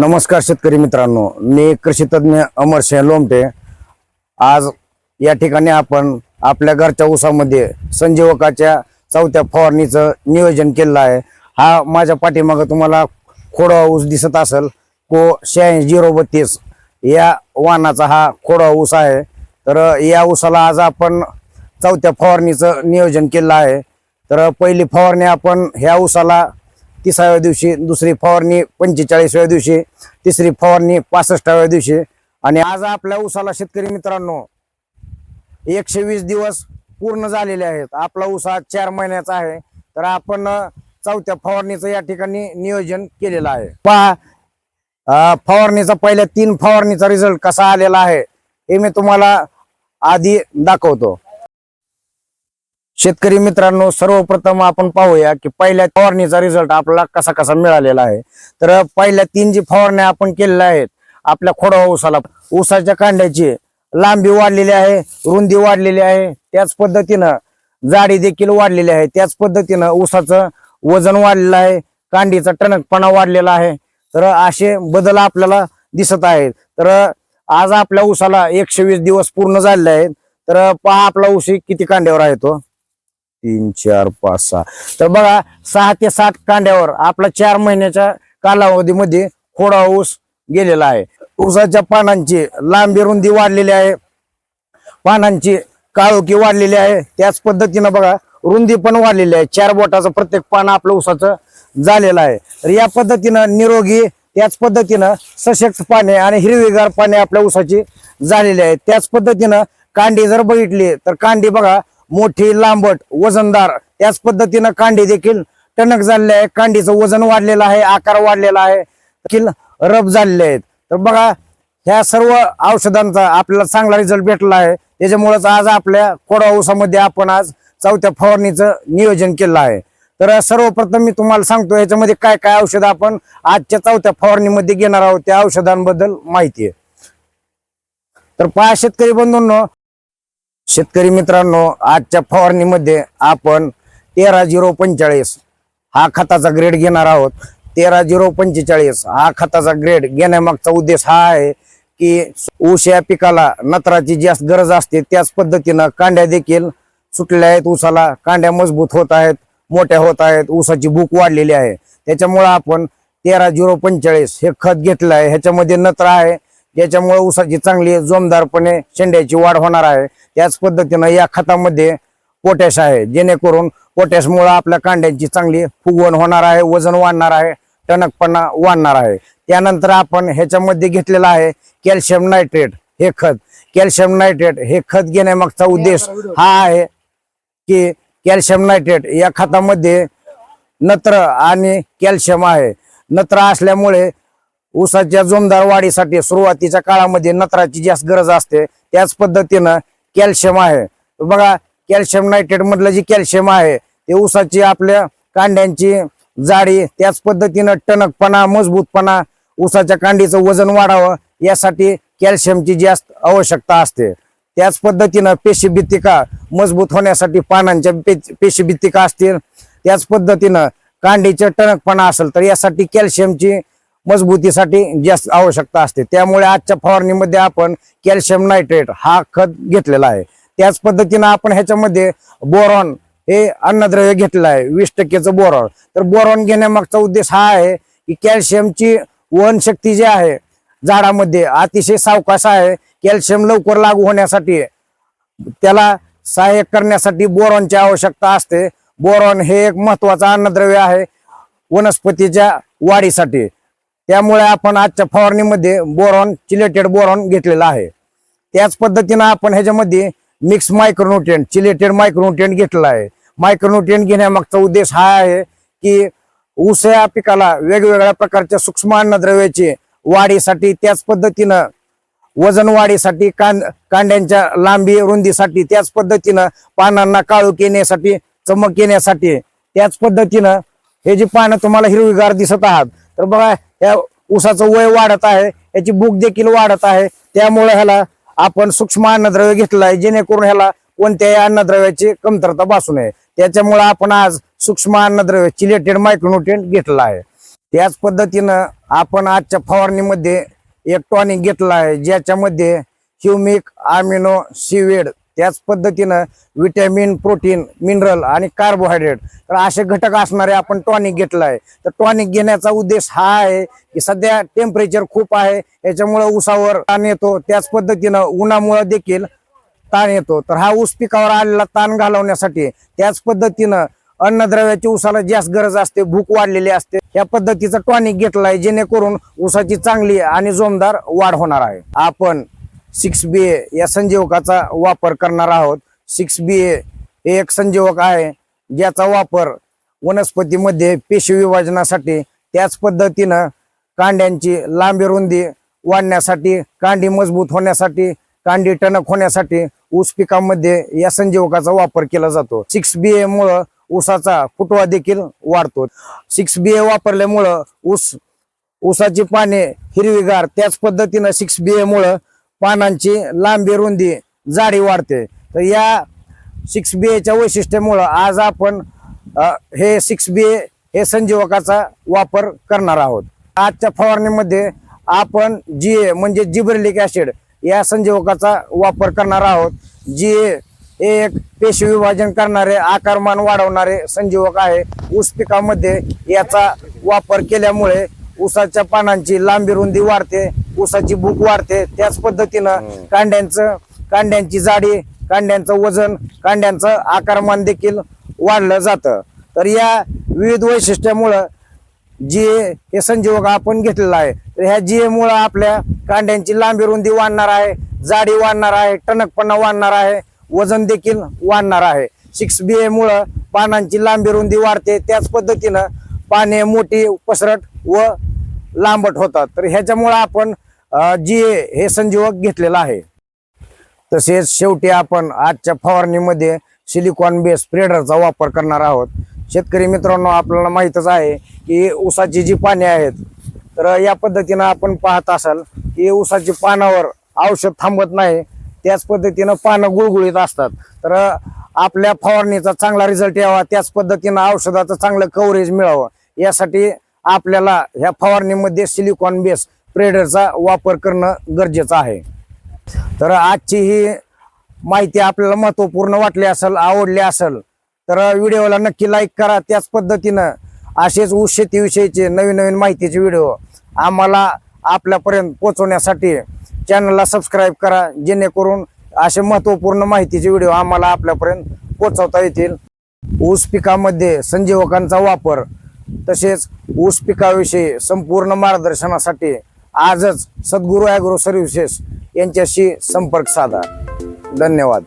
नमस्कार शेतकरी मित्रांनो मी कृषी तज्ज्ञ अमर सिंह लोमटे. आज या ठिकाणी आपण आपल्या घरच्या ऊसामध्ये संजीवकाच्या चौथ्या फवारणीचं नियोजन केलेलं आहे. हा माझ्या पाठीमागं तुम्हाला खोडवा ऊस दिसत असेल को शहाऐंशी झिरो बत्तीस या वाहनाचा हा खोडवा ऊस आहे. तर या ऊसाला आज आपण चौथ्या फवारणीचं नियोजन केलं आहे. तर पहिली फवारणी आपण ह्या ऊसाला तिसाव्या दिवशी दुसरी फवारणी पंचेचाळीसव्या दिवशी तिसरी फवारणी पासष्टाव्या दिवशी. आणि आज आपल्या ऊसाला शेतकरी मित्रांनो एकशे वीस दिवस पूर्ण झालेले आहेत. आपला ऊस हा चार महिन्याचा आहे. तर आपण चौथ्या फवारणीचं या ठिकाणी नियोजन केलेलं आहे. पहा फवारणीचा पहिल्या तीन फवारणीचा रिझल्ट कसा आलेला आहे हे मी तुम्हाला आधी दाखवतो. शेतकरी मित्रांनो सर्वप्रथम आपण पाहूया की पहिल्या फवारणीचा रिझल्ट आपल्याला कसा कसा मिळालेला आहे. तर पहिल्या तीन जी फवारण्या आपण केलेल्या आहेत आपल्या खोडवा ऊसाला. ऊसाच्या कांड्याची लांबी वाढलेली आहे रुंदी वाढलेली आहे. त्याच पद्धतीनं जाडी देखील वाढलेली आहे. त्याच पद्धतीनं ऊसाचं वजन वाढलेलं आहे. कांडीचा टणकपणा वाढलेला आहे. तर असे बदल आपल्याला दिसत आहेत. तर आज आपल्या ऊसाला एकशे वीस दिवस पूर्ण झालेले आहेत. तर पहा आपला ऊस किती कांड्यावर आहे तो. तीन चार पाच सहा. तर बघा सहा ते सात कांड्यावर आपला चार महिन्याच्या कालावधीमध्ये खोडा ऊस गेलेला आहे. ऊसाच्या पानांची लांबी रुंदी वाढलेली आहे. पानांची काळोखी वाढलेली आहे. त्याच पद्धतीनं बघा रुंदी पण वाढलेली आहे. चार बोटाचं प्रत्येक पान आपलं ऊसाचं झालेलं आहे. तर या पद्धतीनं निरोगी त्याच पद्धतीनं सशक्त पाने आणि हिरवीगार पाने आपल्या ऊसाची झालेली आहेत. त्याच पद्धतीनं कांडी जर बघितली तर कांडी बघा मोठी लांबट वजनदार त्याच पद्धतीनं कांडी देखील टणक झालेले आहे कांडीचं वजन वाढलेलं आहे आकार वाढलेला आहे. देखील रब झालेले आहेत. तर बघा ह्या सर्व औषधांचा आपल्याला चांगला रिझल्ट भेटला आहे. त्याच्यामुळेच आज आपल्या कोडा ऊसामध्ये आपण आज चौथ्या फवारणीचं नियोजन केलं आहे. तर सर्वप्रथम मी तुम्हाला सांगतो याच्यामध्ये काय काय औषध आपण आजच्या चौथ्या फवारणीमध्ये घेणार आहोत त्या औषधांबद्दल माहिती आहे. तर पहा शेतकरी बंधूंनो शेतकरी मित्रांनो आजच्या फवारणीमध्ये आपण तेरा झिरो पंचेचाळीस हा खताचा ग्रेड घेणार आहोत. तेरा झिरो पंचेचाळीस हा खताचा ग्रेड घेण्यामागचा उद्देश हा आहे की ऊस या पिकाला नत्राची जास्त गरज असते त्याच पद्धतीनं कांड्या देखील सुटल्या आहेत. ऊसाला कांड्या मजबूत होत आहेत मोठ्या होत आहेत ऊसाची भूक वाढलेली आहे. त्याच्यामुळं आपण तेरा झिरो पंचेचाळीस हे खत घेतलं आहे. ह्याच्यामध्ये नत्र आहे ज्याच्यामुळे ऊसाची चांगली जोमदारपणे शेंड्याची वाढ होणार आहे. त्याच पद्धतीनं या खतामध्ये पोटॅश आहे. जेणेकरून पोटॅशमुळे आपल्या कांड्यांची चांगली फुगवण होणार आहे वजन वाढणार आहे टणकपणा वाढणार आहे. त्यानंतर आपण ह्याच्यामध्ये घेतलेलं आहे कॅल्शियम नायट्रेट हे खत. कॅल्शियम नायट्रेट हे खत घेण्यामागचा उद्देश हा आहे की कॅल्शियम नायट्रेट या खतामध्ये नत्र आणि कॅल्शियम आहे. नत्र असल्यामुळे ऊसाच्या जोमदार वाढीसाठी सुरुवातीच्या काळामध्ये नत्राची जास्त गरज असते. त्याच पद्धतीनं कॅल्शियम आहे. बघा कॅल्शियम नायट्रेट मधलं जे कॅल्शियम आहे ते ऊसाची आपल्या कांड्यांची जाडी त्याच पद्धतीनं टणकपणा मजबूतपणा ऊसाच्या कांडीचं वजन वाढावं यासाठी कॅल्शियमची जास्त आवश्यकता असते. त्याच पद्धतीनं पेशीभित्तिका मजबूत होण्यासाठी पानांच्या पे- पेशीभित्तिका असतील. त्याच पद्धतीनं कांडीचे टणकपणा असेल तर यासाठी कॅल्शियमची मजबूतीसाठी जास्त आवश्यकता असते. त्यामुळे आजच्या फवारणीमध्ये आपण कॅल्शियम नायट्रेट हा खत घेतलेला आहे. त्याच पद्धतीनं आपण ह्याच्यामध्ये बोरॉन हे अन्नद्रव्य घेतलेलं आहे वीस टक्केचं बोरॉन. तर बोरॉन घेण्यामागचा उद्देश हा आहे की कॅल्शियमची वहनशक्ती जी आहे झाडामध्ये अतिशय सावकाश आहे. कॅल्शियम लवकर लागू होण्यासाठी त्याला सहाय्य करण्यासाठी बोरॉनची आवश्यकता असते. बोरॉन हे एक महत्वाचं अन्नद्रव्य आहे वनस्पतीच्या वाढीसाठी. त्यामुळे आपण आजच्या फवारणीमध्ये बोरॉन चिलेटेड बोरॉन घेतलेला आहे. त्याच पद्धतीनं आपण ह्याच्यामध्ये मिक्स मायक्रोन्युट्रिएंट चिलेटेड मायक्रोन्युट्रिएंट घेतलेला आहे. मायक्रोन्युट्रिएंट घेण्यामागचा उद्देश हा आहे की ऊस या पिकाला वेगवेगळ्या प्रकारच्या सूक्ष्म अन्नद्रव्याची वाढीसाठी त्याच पद्धतीनं वजन वाढीसाठी कांद कांड्यांच्या लांबी रुंदीसाठी त्याच पद्धतीनं पानांना काळूक येण्यासाठी चमक येण्यासाठी त्याच पद्धतीनं हे जी पानं तुम्हाला हिरवीगार दिसत आहात तर बघा या ऊसाचं वय वाढत आहे याची भूक देखील वाढत आहे. त्यामुळे ह्याला आपण सूक्ष्म अन्नद्रव्य घेतलं आहे जेणेकरून ह्याला कोणत्याही अन्नद्रव्याची कमतरता भासू नये. त्याच्यामुळे आपण आज सूक्ष्म अन्नद्रव्य चिलेटेड मायक्रोन्युट्रिएंट घेतला आहे. त्याच पद्धतीनं आपण आजच्या फवारणीमध्ये एक टॉनिक घेतला आहे ज्याच्यामध्ये ह्युमिक आमिनो सिवेड त्याच पद्धतीनं विटॅमिन प्रोटीन मिनरल आणि कार्बोहायड्रेट तर असे घटक असणारे आपण टॉनिक घेतला आहे तर टॉनिक घेण्याचा उद्देश हा आहे की सध्या टेम्परेचर खूप आहे याच्यामुळं उसावर ताण येतो त्याच पद्धतीनं उन्हामुळं देखील ताण येतो. तर हा ऊस पिकावर आलेला ताण घालवण्यासाठी त्याच पद्धतीनं अन्नद्रव्याची उसाला जास्त गरज असते भूक वाढलेली असते. या पद्धतीचा टॉनिक घेतला आहे जेणेकरून उसाची चांगली आणि जोमदार वाढ होणार आहे. आपण सिक्स बी ए या संजीवकाचा वापर करणार आहोत. सिक्स बी ए हे एक संजीवक आहे ज्याचा वापर वनस्पतीमध्ये पेशी विभाजनासाठी त्याच पद्धतीनं कांड्यांची लांबी रुंदी वाढण्यासाठी कांडी मजबूत होण्यासाठी कांडी टणक होण्यासाठी ऊस पिकामध्ये या संजीवकाचा वापर केला जातो. सिक्स बी ए मुळे ऊसाचा फुटवा देखील वाढतो. सिक्स बी ए वापरल्यामुळं ऊस ऊसाची पाने हिरवीगार त्याच पद्धतीनं सिक्स बी ए मुळे पानांची लांबी रुंदी जाडी वाढते. तर या सिक्स बी एच्या वैशिष्ट्यामुळं आज आपण हे सिक्स बी ए हे संजीवकाचा वापर करणार आहोत. आजच्या फवारणीमध्ये आपण जी ए म्हणजे जिब्रेलिक ॲसिड या संजीवकाचा वापर करणार आहोत. जी ए हे एक पेशी विभाजन करणारे आकारमान वाढवणारे संजीवक आहे. ऊस पिकामध्ये याचा वापर केल्यामुळे ऊसाच्या पानांची लांबी रुंदी वाढते ऊसाची भूक वाढते. त्याच पद्धतीनं कांड्यांचं कांड्यांची जाडी कांड्यांचं वजन कांड्यांचं आकारमान देखील वाढलं जातं. तर या विविध वैशिष्ट्यामुळं जी हे संजीवक आपण घेतलेला आहे तर ह्या जी मुळे आपल्या कांड्यांची लांबी रुंदी वाढणार आहे जाडी वाढणार आहे टणकपणा वाढणार आहे वजन देखील वाढणार आहे. सिक्स बी ए मुळे पानांची लांबी रुंदी वाढते. त्याच पद्धतीनं पाने मोठी पसरट व लांबट होतात. तर ह्याच्यामुळं आपण जी हे संजीवक घेतलेलं आहे. तसेच शेवटी आपण आजच्या फवारणीमध्ये सिलिकॉन बेस स्प्रेडरचा वापर करणार आहोत. शेतकरी मित्रांनो आपल्याला माहीतच आहे की ऊसाची जी पाने आहेत तर या पद्धतीनं आपण पाहत असाल की ऊसाची पानावर औषध थांबत नाही. त्याच पद्धतीनं पानं गुळगुळीत असतात. तर आपल्या फवारणीचा चांगला रिझल्ट यावा त्याच पद्धतीनं औषधाचं चांगलं कव्हरेज मिळावं यासाठी आपल्याला ह्या फवारणीमध्ये सिलिकॉन बेस प्रेडरचा वापर करणं गरजेचं आहे. तर आजची ही माहिती आपल्याला महत्त्वपूर्ण वाटली असेल आवडली असेल तर व्हिडिओला नक्की लाईक करा. त्याच पद्धतीनं असेच ऊस शेतीविषयीचे नवीन नवीन माहितीचे व्हिडिओ आम्हाला आपल्यापर्यंत पोहोचवण्यासाठी चॅनलला सबस्क्राईब करा. जेणेकरून असे महत्त्वपूर्ण माहितीचे व्हिडिओ आम्हाला आपल्यापर्यंत पोचवता येतील. ऊस पिकामध्ये संजीवकांचा वापर तसेच ऊस पिकाविषयी संपूर्ण मार्गदर्शनासाठी आजच सद्गुरू ॲग्रो सर्व्हिसेस यांच्याशी संपर्क साधा. धन्यवाद.